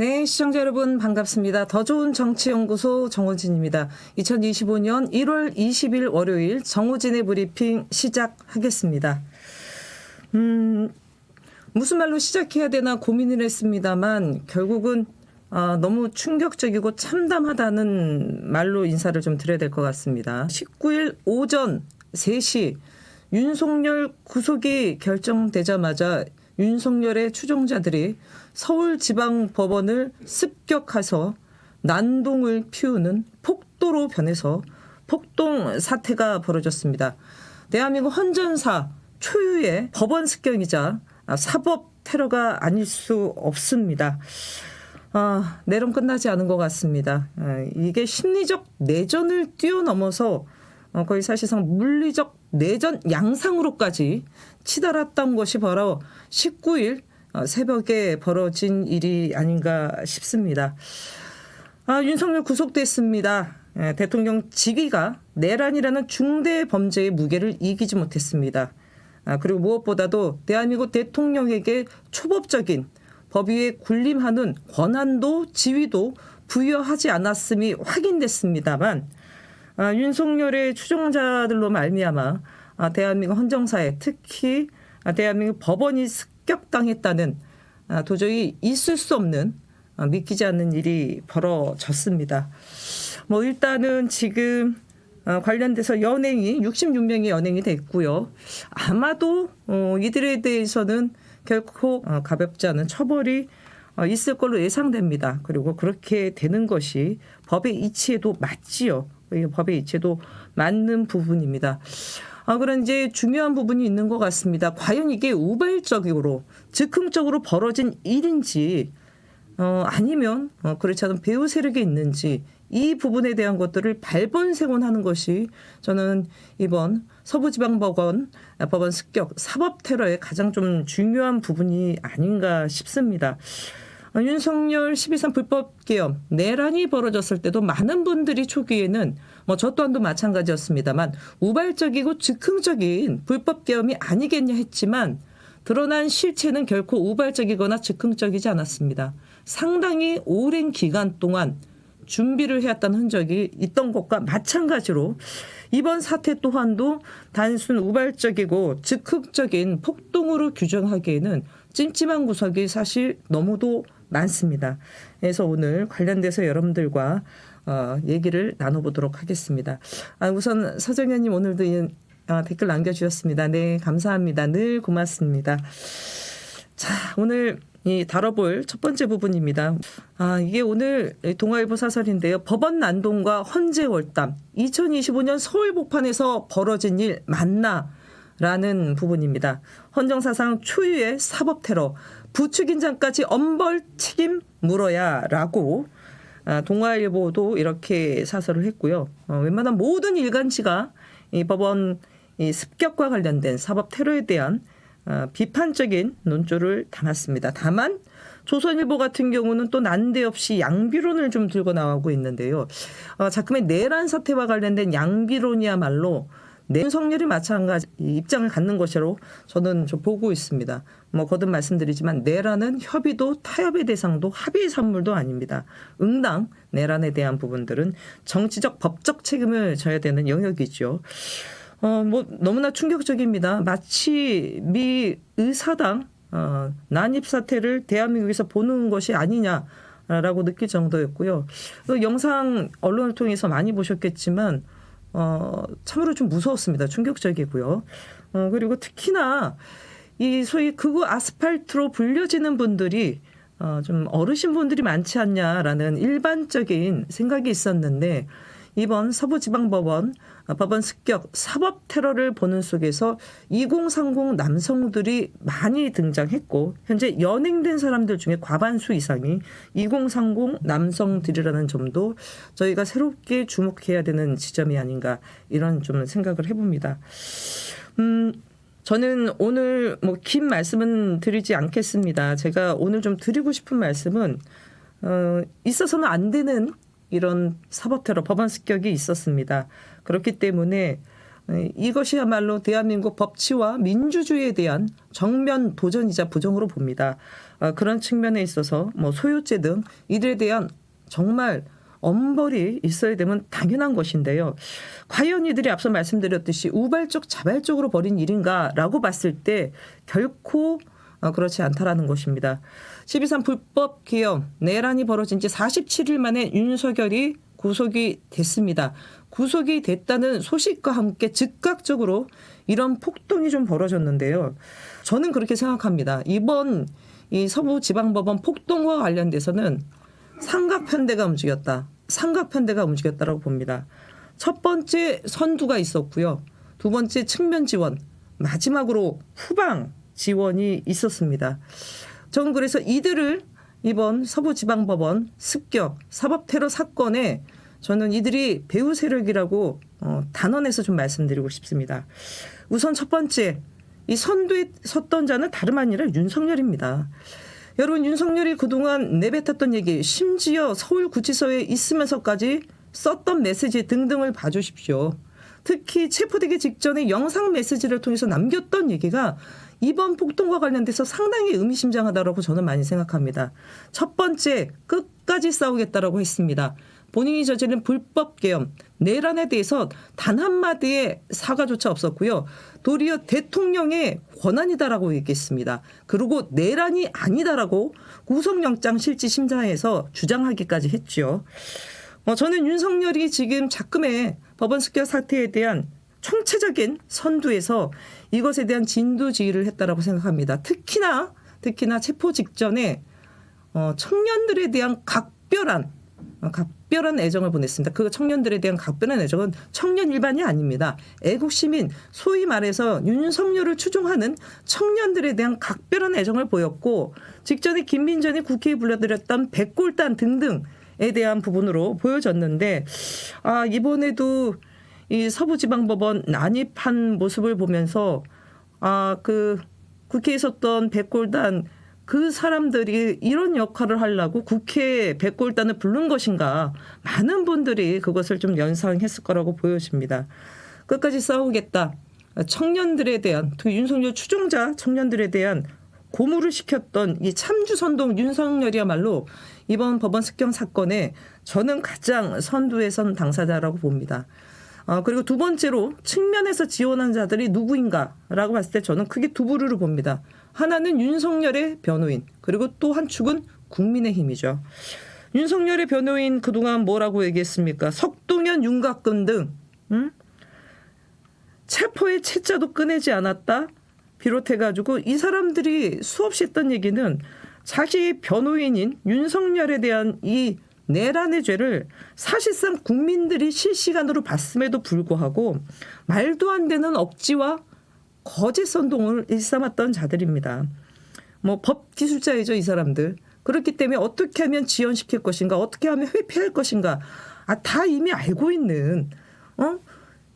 네, 시청자 여러분 반갑습니다. 더 좋은 정치연구소 정호진입니다. 2025년 1월 20일 월요일 정호진의 브리핑 시작하겠습니다. 음, 무슨 말로 시작해야 되나 고민을 했습니다만 결국은 아, 너무 충격적이고 참담하다는 말로 인사를 좀 드려야 될 것 같습니다. 19일 오전 3시 윤석열 구속이 결정되자마자 윤석열의 추종자들이 서울지방법원을 습격해서 난동을 피우는 폭도로 변해서 폭동 사태가 벌어졌습니다. 대한민국 헌전사 초유의 법원 습격이자 사법 테러가 아닐 수 없습니다. 아, 내론 끝나지 않은 것 같습니다. 아, 이게 심리적 내전을 뛰어넘어서 어, 거의 사실상 물리적 내전 양상으로까지 치달았던 것이 바로 19일 어, 새벽에 벌어진 일이 아닌가 싶습니다. 아, 윤석열 구속됐습니다. 예, 대통령 직위가 내란이라는 중대 범죄의 무게를 이기지 못했습니다. 아, 그리고 무엇보다도 대한민국 대통령에게 초법적인 법 위에 군림하는 권한도 지위도 부여하지 않았음이 확인됐습니다만 아, 윤석열의 추종자들로 말미암아 아, 대한민국 헌정사에 특히 아, 대한민국 법원이 습격당했다는 아, 도저히 있을 수 없는 아, 믿기지 않는 일이 벌어졌습니다. 뭐 일단은 지금 어, 관련돼서 연행이 66명의 연행이 됐고요. 아마도 어, 이들에 대해서는 결코 어, 가볍지 않은 처벌이 어, 있을 걸로 예상됩니다. 그리고 그렇게 되는 것이 법의 이치에도 맞지요. 이 법의 이치에도 맞는 부분입니다. 아, 그런 이제 중요한 부분이 있는 것 같습니다. 과연 이게 우발적으로 즉흥적으로 벌어진 일인지 어, 아니면 어, 그렇지 않은 배후 세력이 있는지 이 부분에 대한 것들을 발본색원하는 것이 저는 이번 서부지방법원 법원 습격 사법 테러의 가장 좀 중요한 부분이 아닌가 싶습니다. 어, 윤석열 12.3 불법 개혁 내란이 벌어졌을 때도 많은 분들이 초기에는 뭐 저 또한도 마찬가지였습니다만 우발적이고 즉흥적인 불법 계엄이 아니겠냐 했지만 드러난 실체는 결코 우발적이거나 즉흥적이지 않았습니다. 상당히 오랜 기간 동안 준비를 해왔다는 흔적이 있던 것과 마찬가지로 이번 사태 또한도 단순 우발적이고 즉흥적인 폭동으로 규정하기에는 찜찜한 구석이 사실 너무도 많습니다. 그래서 오늘 관련돼서 여러분들과 어, 얘기를 나눠보도록 하겠습니다. 아, 우선 서정현님 오늘도 이, 아, 댓글 남겨주셨습니다. 네, 감사합니다. 늘 고맙습니다. 자, 오늘 이 다뤄볼 첫 번째 부분입니다. 아, 이게 오늘 동아일보 사설인데요. 법원 난동과 헌재 월담. 2025년 서울 복판에서 벌어진 일 맞나? 라는 부분입니다. 헌정사상 초유의 사법 테러. 부추긴장까지 엄벌 책임 물어야 라고 아, 동아일보도 이렇게 사설을 했고요. 어, 웬만한 모든 일간지가 이 법원 이 습격과 관련된 사법 테러에 대한 어, 비판적인 논조를 담았습니다. 다만 조선일보 같은 경우는 또 난데없이 양비론을 좀 들고 나오고 있는데요. 어, 작품의 내란 사태와 관련된 양비론이야말로 윤석열이 마찬가지 입장을 갖는 것으로 저는 좀 보고 있습니다. 뭐 거듭 말씀드리지만 내란은 협의도 타협의 대상도 합의의 산물도 아닙니다. 응당 내란에 대한 부분들은 정치적 법적 책임을 져야 되는 영역이죠. 어, 뭐, 너무나 충격적입니다. 마치 미 의사당, 어, 난입 사태를 대한민국에서 보는 것이 아니냐. 라고 느낄 정도였고요. 그 영상 언론을 통해서 많이 보셨겠지만, 어, 참으로 좀 무서웠습니다. 충격적이고요. 어, 그리고 특히나 이 소위 극우 아스팔트로 불려지는 분들이 어, 좀 어르신 분들이 많지 않냐라는 일반적인 생각이 있었는데 이번 서부지방법원 법원 습격 사법 테러를 보는 속에서 2030 남성들이 많이 등장했고 현재 연행된 사람들 중에 과반수 이상이 2030 남성들이라는 점도 저희가 새롭게 주목해야 되는 지점이 아닌가 이런 좀 생각을 해봅니다. 음. 저는 오늘 뭐 긴 말씀은 드리지 않겠습니다. 제가 오늘 좀 드리고 싶은 말씀은 어, 있어서는 안 되는 이런 사법 테러 법안 습격이 있었습니다. 그렇기 때문에 예, 이것이야말로 대한민국 법치와 민주주의에 대한 정면 도전이자 부정으로 봅니다. 아, 그런 측면에 있어서 뭐 소유죄 등 이들에 대한 정말 엄벌이 있어야 되면 당연한 것인데요. 과연 이들이 앞서 말씀드렸듯이 우발적 자발적으로 벌인 일인가라고 봤을 때 결코 어, 그렇지 않다라는 것입니다. 12.3 불법 기업 내란이 벌어진 지 47일 만에 윤석열이 구속이 됐습니다. 구속이 됐다는 소식과 함께 즉각적으로 이런 폭동이 좀 벌어졌는데요. 저는 그렇게 생각합니다. 이번 이 서부지방법원 폭동과 관련돼서는 삼각편대가 움직였다. 삼각편대가 움직였다라고 봅니다. 첫 번째 선두가 있었고요. 두 번째 측면 지원, 마지막으로 후방 지원이 있었습니다. 저는 그래서 이들을 이번 서부지방법원 습격 사법 테러 사건에 저는 이들이 배후 세력이라고 어, 단언해서 좀 말씀드리고 싶습니다. 우선 첫 번째 이 선두에 섰던 자는 다름 아니라 윤석열입니다. 여러분 윤석열이 그동안 내뱉었던 얘기 심지어 서울구치소에 있으면서까지 썼던 메시지 등등을 봐주십시오. 특히 체포되기 직전에 영상 메시지를 통해서 남겼던 얘기가 이번 폭동과 관련돼서 상당히 의미심장하다라고 저는 많이 생각합니다. 첫 번째 끝까지 싸우겠다라고 했습니다. 본인이 저지른 불법 계엄 내란에 대해서 단 한마디의 사과조차 없었고요. 도리어 대통령의 권한이다라고 얘기했습니다. 그리고 내란이 아니다라고 구속영장 실질 심사에서 주장하기까지 했죠. 어, 저는 윤석열이 지금 자금의 법원 습격 사태에 대한 총체적인 선두에서 이것에 대한 진두지휘를 했다라고 생각합니다. 특히나 특히나 체포 직전에 어, 청년들에 대한 각별한 어, 각별한 애정을 보냈습니다. 그 청년들에 대한 각별한 애정은 청년 일반이 아닙니다. 애국 시민, 소위 말해서 윤석열을 추종하는 청년들에 대한 각별한 애정을 보였고 직전에 김민전이 국회에 불러들였던 백골단 등등에 대한 부분으로 보여졌는데 아 이번에도 이 서부지방법원 난입한 모습을 보면서 아 그 국회에 있었던 백골단 그 사람들이 이런 역할을 하려고 국회 백골단을 부른 것인가 많은 분들이 그것을 좀 연상했을 거라고 보여집니다. 끝까지 싸우겠다. 청년들에 대한 특히 윤석열 추종자 청년들에 대한 고무를 시켰던 이 참주선동 윤석열이야말로 이번 법원 습경 사건에 저는 가장 선두에 선 당사자라고 봅니다. 어, 그리고 두 번째로 측면에서 지원한 자들이 누구인가라고 봤을 때 저는 크게 두 부류를 봅니다. 하나는 윤석열의 변호인 그리고 또 한 축은 국민의힘이죠. 윤석열의 변호인 그동안 뭐라고 얘기했습니까? 석동현, 윤곽근 등 음? 체포의 채자도 꺼내지 않았다. 비롯해가지고 이 사람들이 수없이 했던 얘기는 자기 변호인인 윤석열에 대한 이 내란의 죄를 사실상 국민들이 실시간으로 봤음에도 불구하고 말도 안 되는 억지와 거짓 선동을 일삼았던 자들입니다. 뭐 법 기술자이죠 이 사람들. 그렇기 때문에 어떻게 하면 지연시킬 것인가, 어떻게 하면 회피할 것인가, 아 다 이미 알고 있는 어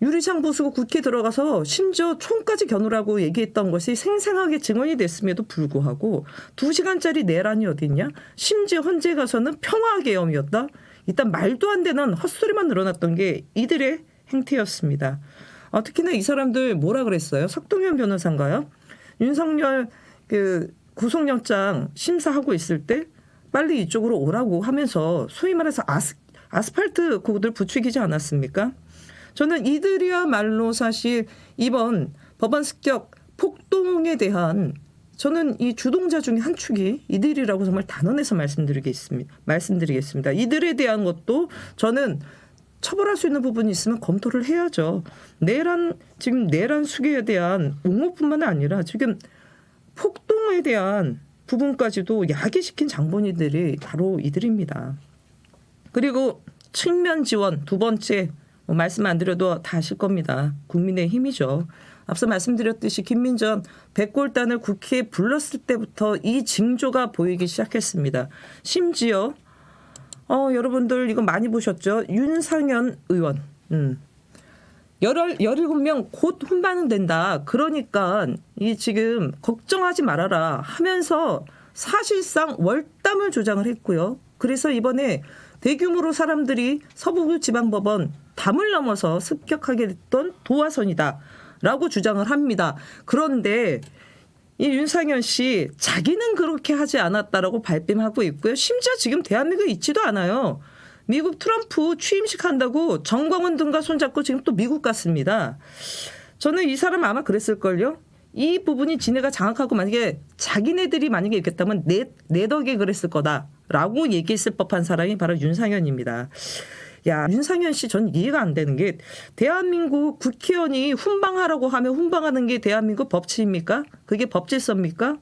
유리창 부수고 국회 들어가서 심지어 총까지 겨누라고 얘기했던 것이 생생하게 증언이 됐음에도 불구하고 두 시간짜리 내란이 어딨냐? 심지어 헌재 가서는 평화계엄이었다. 일단 말도 안 되는 헛소리만 늘어났던 게 이들의 행태였습니다. 어, 특히나 이 사람들 뭐라 그랬어요? 석동현 변호사인가요? 윤석열 그 구속영장 심사하고 있을 때 빨리 이쪽으로 오라고 하면서 소위 말해서 아스, 아스팔트 그들 부추기지 않았습니까? 저는 이들이야말로 사실 이번 법안 습격 폭동에 대한 저는 이 주동자 중에 한 축이 이들이라고 정말 단언해서 말씀드리겠습니다. 말씀드리겠습니다. 이들에 대한 것도 저는 처벌할 수 있는 부분이 있으면 검토를 해야죠. 내란 지금 내란 수계에 대한 옹호뿐만 아니라 지금 폭동에 대한 부분까지도 야기시킨 장본인들이 바로 이들입니다. 그리고 측면 지원 두 번째 뭐 말씀 안 드려도 다 아실 겁니다. 국민의 힘이죠. 앞서 말씀드렸듯이 김민전 백골단을 국회에 불렀을 때부터 이 징조가 보이기 시작했습니다. 심지어 어, 여러분들 이거 많이 보셨죠? 윤상현 의원. 음. 열흘, 17명 곧 훈방된다. 그러니까 이 지금 걱정하지 말아라 하면서 사실상 월담을 조장을 했고요. 그래서 이번에 대규모로 사람들이 서부 지방법원 담을 넘어서 습격하게 됐던 도화선이다라고 주장을 합니다. 그런데 이 윤상현 씨 자기는 그렇게 하지 않았다라고 발뺌하고 있고요. 심지어 지금 대한민국에 있지도 않아요. 미국 트럼프 취임식 한다고 정광훈 등과 손잡고 지금 또 미국 갔습니다. 저는 이 사람 아마 그랬을걸요. 이 부분이 지네가 장악하고 만약에 자기네들이 만약에 있겠다면 내, 내 덕에 그랬을 거다라고 얘기했을 법한 사람이 바로 윤상현입니다. 야, 윤상현 씨 전 이해가 안 되는 게 대한민국 국회의원이 훈방하라고 하면 훈방하는 게 대한민국 법치입니까? 그게 법질서입니까?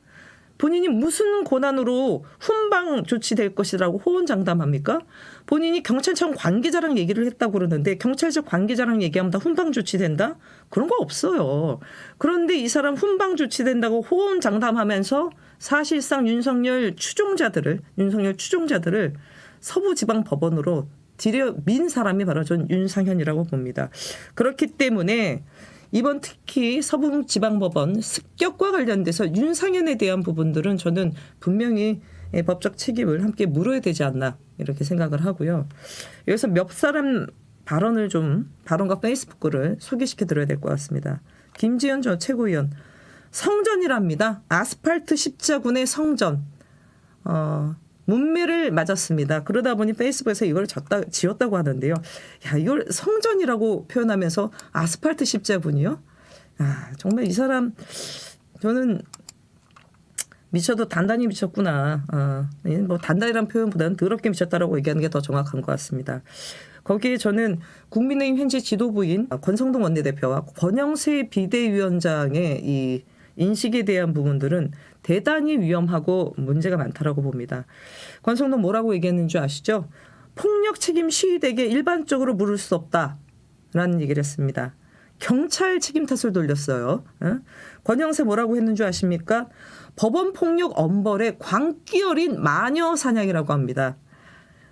본인이 무슨 권한으로 훈방 조치될 것이라고 호언장담합니까? 본인이 경찰청 관계자랑 얘기를 했다고 그러는데 경찰청 관계자랑 얘기하면 다 훈방 조치된다? 그런 거 없어요. 그런데 이 사람 훈방 조치된다고 호언장담하면서 사실상 윤석열 추종자들을 윤석열 추종자들을 서부지방법원으로 들여 민 사람이 바로 전 윤상현이라고 봅니다. 그렇기 때문에 이번 특히 서부지방법원 습격과 관련돼서 윤상현에 대한 부분들은 저는 분명히 예, 법적 책임을 함께 물어야 되지 않나 이렇게 생각을 하고요. 여기서 몇 사람 발언을 좀 발언과 페이스북 글을 소개시켜 드려야 될 것 같습니다. 김지현 전 최고위원 성전이랍니다. 아스팔트 십자군의 성전. 어, 문매를 맞았습니다. 그러다 보니 페이스북에서 이걸 졌다, 지었다고 하는데요. 야, 이걸 성전이라고 표현하면서 아스팔트 십자군이요? 아, 정말 이 사람, 저는 미쳐도 단단히 미쳤구나. 어, 뭐 단단이란 표현보다는 더럽게 미쳤다라고 얘기하는 게 더 정확한 것 같습니다. 거기에 저는 국민의힘 현재 지도부인 권성동 원내대표와 권영세 비대위원장의 이 인식에 대한 부분들은 대단히 위험하고 문제가 많다라고 봅니다. 권성동 뭐라고 얘기했는 줄 아시죠? 폭력 책임 시위대에게 일반적으로 물을 수 없다라는 얘기를 했습니다. 경찰 책임 탓을 돌렸어요. 어? 권영세 뭐라고 했는 줄 아십니까? 법원 폭력 엄벌의 광기 어린 마녀 사냥이라고 합니다.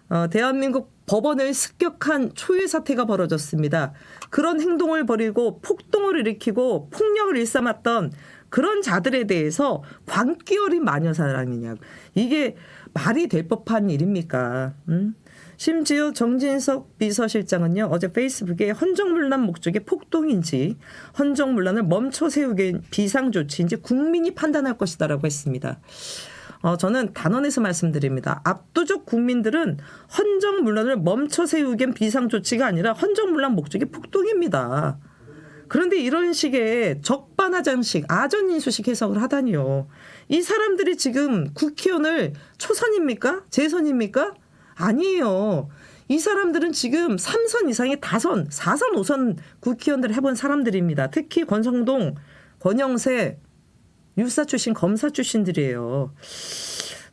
어, 대한민국 법원을 습격한 초유의 사태가 벌어졌습니다. 그런 행동을 벌이고 폭동을 일으키고 폭력을 일삼았던 그런 자들에 대해서 광기 어린 마녀사랑이냐고. 이게 말이 될 법한 일입니까? 음? 심지어 정진석 비서실장은요 어제 페이스북에 헌정문란 목적의 폭동인지 헌정문란을 멈춰 세우기 비상 조치인지 국민이 판단할 것이다라고 했습니다. 어, 저는 단언해서 말씀드립니다. 압도적 국민들은 헌정문란을 멈춰 세우기엔 비상 조치가 아니라 헌정문란 목적의 폭동입니다. 그런데 이런 식의 적반하장식, 아전인수식 해석을 하다니요. 이 사람들이 지금 국회의원을 초선입니까? 재선입니까? 아니에요. 이 사람들은 지금 3선 이상의 다선, 4선, 5선 국회의원들을 해본 사람들입니다. 특히 권성동, 권영세, 유사 출신, 검사 출신들이에요.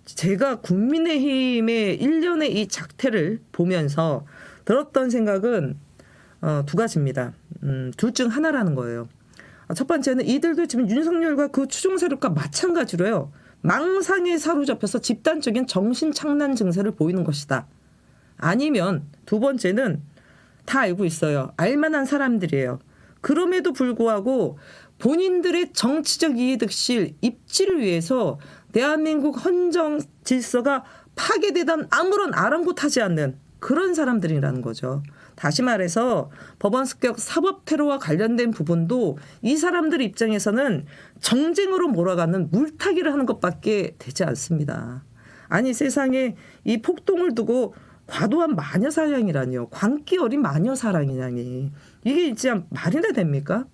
제가 국민의힘의 일련의 이 작태를 보면서 들었던 생각은 어, 두 가지입니다. 음, 둘 중 하나라는 거예요. 아, 첫 번째는 이들도 지금 윤석열과 그 추종 세력과 마찬가지로요. 망상에 사로잡혀서 집단적인 정신착란 증세를 보이는 것이다. 아니면 두 번째는 다 알고 있어요. 알만한 사람들이에요. 그럼에도 불구하고 본인들의 정치적 이해득실 입지를 위해서 대한민국 헌정 질서가 파괴되던 아무런 아랑곳하지 않는 그런 사람들이라는 거죠. 다시 말해서 법원 습격 사법 테러와 관련된 부분도 이 사람들 입장에서는 정쟁으로 몰아가는 물타기를 하는 것밖에 되지 않습니다. 아니 세상에 이 폭동을 두고 과도한 마녀 사냥이라니요. 광기 어린 마녀 사랑이라니. 이게 진짜 말이나 됩니까?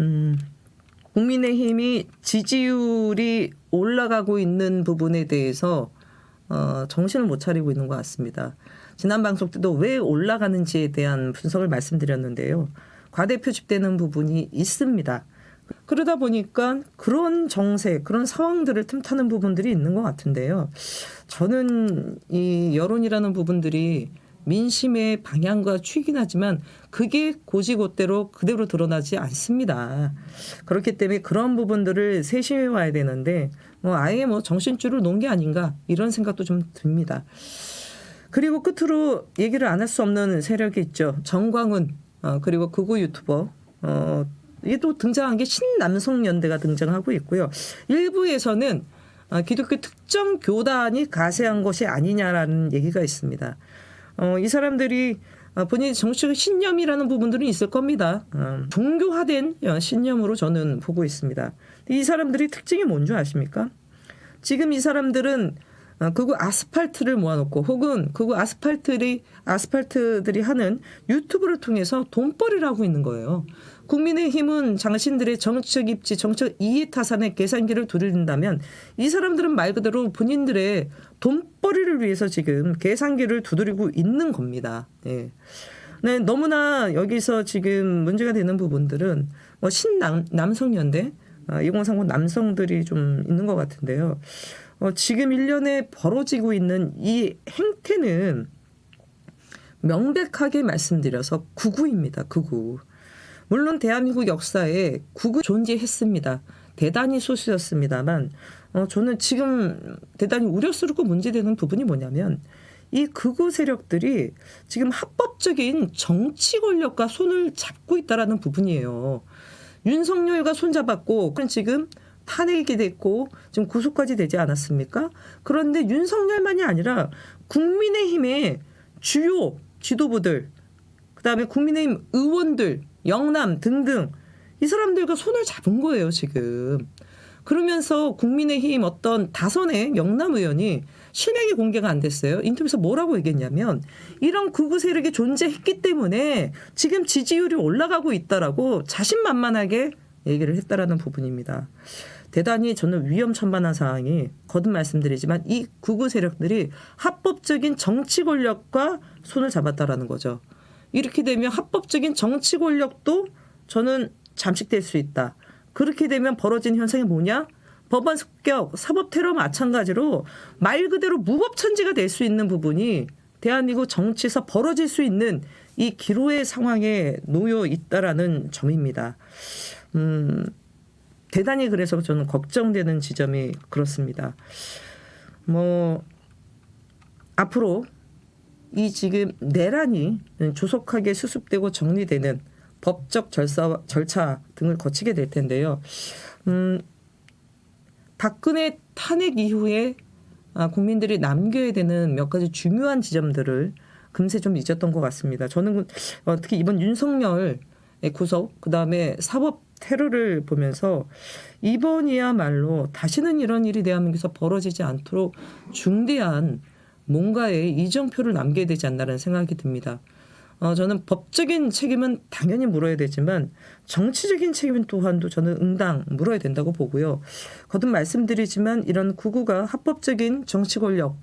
음, 국민의힘이 지지율이 올라가고 있는 부분에 대해서 어, 정신을 못 차리고 있는 것 같습니다. 지난 방송 때도 왜 올라가는지에 대한 분석을 말씀드렸는데요. 과대 표집되는 부분이 있습니다. 그러다 보니까 그런 정세, 그런 상황들을 틈타는 부분들이 있는 것 같은데요. 저는 이 여론이라는 부분들이 민심의 방향과 추이긴 하지만 그게 고지고대로 그대로 드러나지 않습니다. 그렇기 때문에 그런 부분들을 세심해 와야 되는데 뭐 아예 뭐 정신줄을 놓은 게 아닌가 이런 생각도 좀 듭니다. 그리고 끝으로 얘기를 안 할 수 없는 세력이 있죠. 정광훈 어, 그리고 극우 유튜버 어, 이게 또 등장한 게 신남성연대가 등장하고 있고요. 일부에서는 어, 기독교 특정 교단이 가세한 것이 아니냐라는 얘기가 있습니다. 어, 이 사람들이 아, 본인의 정치적 신념이라는 부분들은 있을 겁니다. 음, 종교화된 신념으로 저는 보고 있습니다. 이 사람들이 특징이 뭔지 아십니까? 지금 이 사람들은 어, 그거 아스팔트를 모아놓고 혹은 그거 아스팔트들이 아스팔트들이 하는 유튜브를 통해서 돈벌이를 하고 있는 거예요. 국민의힘은 당신들의 정책 입지, 정책 이해 타산의 계산기를 두드린다면 이 사람들은 말 그대로 본인들의 돈벌이를 위해서 지금 계산기를 두드리고 있는 겁니다. 예. 네, 너무나 여기서 지금 문제가 되는 부분들은 뭐 신남 남성연대 아, 2030 남성들이 좀 있는 것 같은데요. 어, 지금 일련에 벌어지고 있는 이 행태는 명백하게 말씀드려서 구구입니다. 구구. 물론 대한민국 역사에 구구 존재했습니다. 대단히 소수였습니다만 어, 저는 지금 대단히 우려스럽고 문제되는 부분이 뭐냐면 이 극우 세력들이 지금 합법적인 정치 권력과 손을 잡고 있다라는 부분이에요. 윤석열과 손잡았고 지금 탄핵이 됐고 지금 구속까지 되지 않았습니까? 그런데 윤석열만이 아니라 국민의힘의 주요 지도부들 그다음에 국민의힘 의원들 영남 등등 이 사람들과 손을 잡은 거예요 지금. 그러면서 국민의힘 어떤 다선의 영남 의원이 실명이 공개가 안 됐어요. 인터뷰에서 뭐라고 얘기했냐면 이런 극우 세력이 존재했기 때문에 지금 지지율이 올라가고 있다라고 자신만만하게 얘기를 했다라는 부분입니다. 대단히 저는 위험천만한 상황이 거듭 말씀드리지만 이 극우 세력들이 합법적인 정치 권력과 손을 잡았다라는 거죠. 이렇게 되면 합법적인 정치 권력도 저는 잠식될 수 있다. 그렇게 되면 벌어진 현상이 뭐냐? 법안 습격, 사법 테러 마찬가지로 말 그대로 무법천지가 될 수 있는 부분이 대한민국 정치에서 벌어질 수 있는 이 기로의 상황에 놓여 있다라는 점입니다. 음, 대단히 그래서 저는 걱정되는 지점이 그렇습니다. 뭐 앞으로 이 지금 내란이 조속하게 수습되고 정리되는 법적 절차, 절차 등을 거치게 될 텐데요. 음, 박근혜 탄핵 이후에 아, 국민들이 남겨야 되는 몇 가지 중요한 지점들을 금세 좀 잊었던 것 같습니다. 저는 어, 특히 이번 윤석열의 구속, 그 다음에 사법 테러를 보면서 이번이야말로 다시는 이런 일이 대한민국에서 벌어지지 않도록 중대한 뭔가의 이정표를 남겨야 되지 않나라는 생각이 듭니다. 어, 저는 법적인 책임은 당연히 물어야 되지만 정치적인 책임 또한도 저는 응당 물어야 된다고 보고요. 거듭 말씀드리지만 이런 구구가 합법적인 정치 권력,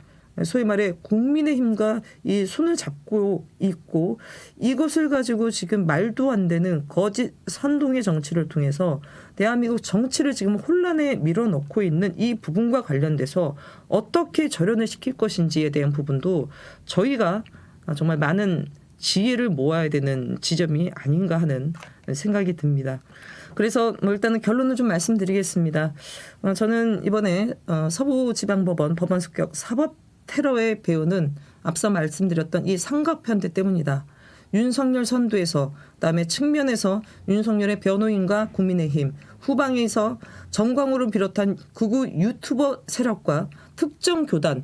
소위 말해 국민의 힘과 이 손을 잡고 있고 이것을 가지고 지금 말도 안 되는 거짓 선동의 정치를 통해서 대한민국 정치를 지금 혼란에 밀어넣고 있는 이 부분과 관련돼서 어떻게 절연을 시킬 것인지에 대한 부분도 저희가 정말 많은 지혜를 모아야 되는 지점이 아닌가 하는 생각이 듭니다. 그래서 뭐 일단은 결론을 좀 말씀드리겠습니다. 어, 저는 이번에 어, 서부지방법원 법원 습격 사법 테러의 배우는 앞서 말씀드렸던 이 삼각편대 때문이다. 윤석열 선두에서 그다음에 측면에서 윤석열의 변호인과 국민의힘 후방에서 정광호를 비롯한 극우 유튜버 세력과 특정 교단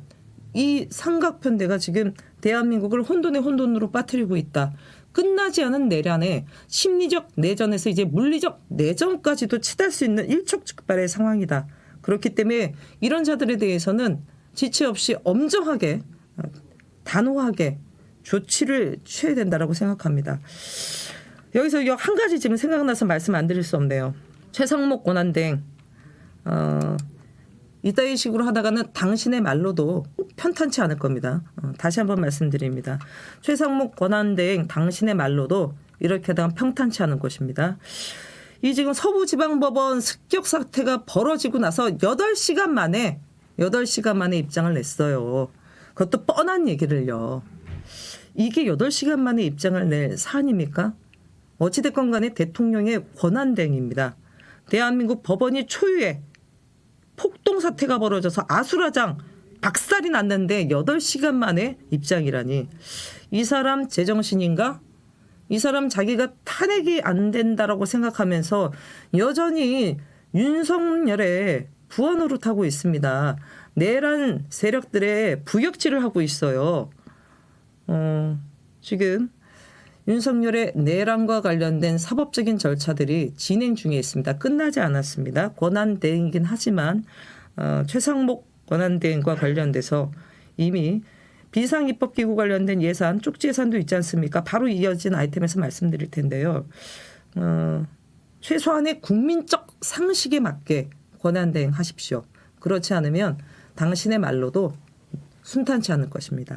이 삼각편대가 지금 대한민국을 혼돈의 혼돈으로 빠뜨리고 있다. 끝나지 않은 내란에 심리적 내전에서 이제 물리적 내전까지도 치달 수 있는 일촉즉발의 상황이다. 그렇기 때문에 이런 자들에 대해서는 지체 없이 엄정하게 단호하게 조치를 취해야 된다라고 생각합니다. 여기서 한 가지 지금 생각나서 말씀 안 드릴 수 없네요. 최상목 권한대행 어, 이따위 식으로 하다가는 당신의 말로도 편탄치 않을 겁니다. 어, 다시 한번 말씀드립니다. 최상목 권한대행 당신의 말로도 이렇게 하다가 평탄치 않은 것입니다. 이 지금 서부지방법원 습격 사태가 벌어지고 나서 8시간 만에 8시간 만에 입장을 냈어요. 그것도 뻔한 얘기를요. 이게 8시간 만에 입장을 낼 사안입니까? 어찌됐건 간에 대통령의 권한대행입니다. 대한민국 법원이 초유의 폭동 사태가 벌어져서 아수라장 박살이 났는데 8시간 만에 입장이라니 이 사람 제정신인가? 이 사람 자기가 탄핵이 안 된다라고 생각하면서 여전히 윤석열의 부안으로 타고 있습니다. 내란 세력들의 부역질을 하고 있어요. 어, 지금 윤석열의 내란과 관련된 사법적인 절차들이 진행 중에 있습니다. 끝나지 않았습니다. 권한 대행이긴 하지만 어, 최상목 권한 대행과 관련돼서 이미 비상입법기구 관련된 예산 쪽지 예산도 있지 않습니까? 바로 이어진 아이템에서 말씀드릴 텐데요. 어, 최소한의 국민적 상식에 맞게 권한 대행하십시오. 그렇지 않으면 당신의 말로도 순탄치 않을 것입니다.